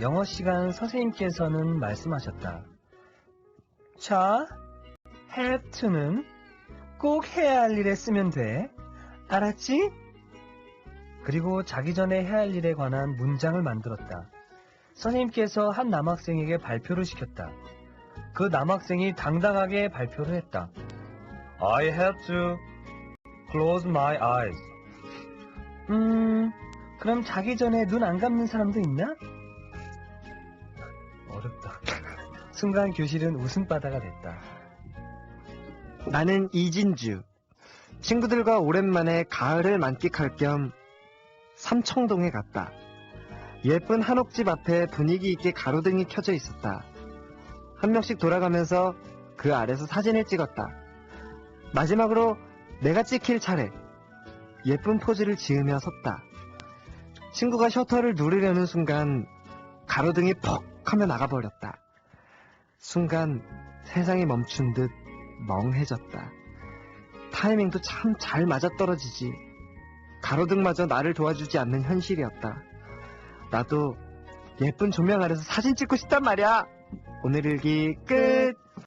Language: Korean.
영어 시간 선생님께서는 말씀하셨다. 자, have to는 꼭 해야 할 일에 쓰면 돼. 알았지? 그리고 자기 전에 해야 할 일에 관한 문장을 만들었다. 선생님께서 한 남학생에게 발표를 시켰다. 그 남학생이 당당하게 발표를 했다. I have to close my eyes. 음, 그럼 자기 전에 눈 안 감는 사람도 있나? 순간 교실은 웃음바다가 됐다. 나는 이진주. 친구들과 오랜만에 가을을 만끽할 겸 삼청동에 갔다. 예쁜 한옥집 앞에 분위기 있게 가로등이 켜져 있었다. 한 명씩 돌아가면서 그 아래서 사진을 찍었다. 마지막으로 내가 찍힐 차례. 예쁜 포즈를 지으며 섰다. 친구가 셔터를 누르려는 순간 가로등이 퍽 하며 나가버렸다. 순간 세상이 멈춘 듯 멍해졌다. 타이밍도 참 잘 맞아떨어지지. 가로등마저 나를 도와주지 않는 현실이었다. 나도 예쁜 조명 아래서 사진 찍고 싶단 말이야. 오늘 일기 끝!